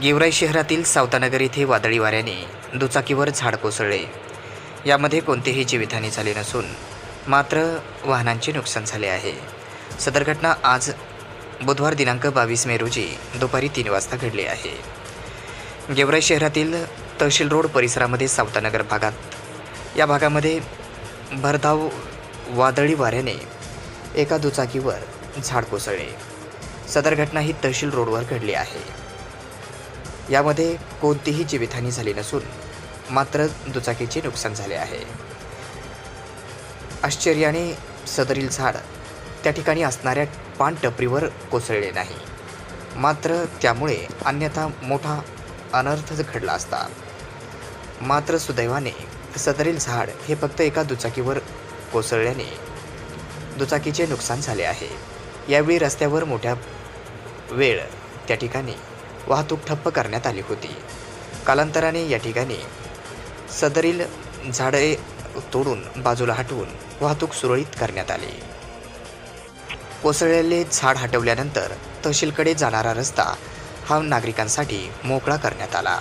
गेवराई शहरातील सावतानगर येथे वादळी वाऱ्याने दुचाकीवर झाड कोसळले. यामध्ये कोणतीही जीवितहानी झाली नसून मात्र वाहनांचे नुकसान झाले आहे. सदर घटना आज बुधवार दिनांक बावीस मे रोजी दुपारी तीन वाजता घडली आहे. गेवराई शहरातील तहसील रोड परिसरामध्ये सावतानगर भागात या भागामध्ये भरधाव वादळी वाऱ्याने एका दुचाकीवर झाड कोसळले. सदर घटना ही तहसील रोडवर घडली आहे. यामध्ये कोणतीही जीवितहानी झाली नसून मात्र दुचाकीचे नुकसान झाले आहे. आश्चर्याने सदरील झाड त्या ठिकाणी असणाऱ्या पान टपरीवर कोसळले नाही. मात्र त्यामुळे अन्यथा मोठा अनर्थच घडला असता. मात्र सुदैवाने सदरील झाड हे फक्त एका दुचाकीवर कोसळल्याने दुचाकीचे नुकसान झाले आहे. यावेळी रस्त्यावर मोठ्या वेळ त्या ठिकाणी वाहतूक ठप्प करण्यात आली होती. कालांतराने या ठिकाणी सदरील झाडे तोडून बाजूला हटवून वाहतूक सुरळीत करण्यात आली. कोसळलेले झाड हटवल्यानंतर तहसीलकडे जाणारा रस्ता हा नागरिकांसाठी मोकळा करण्यात आला.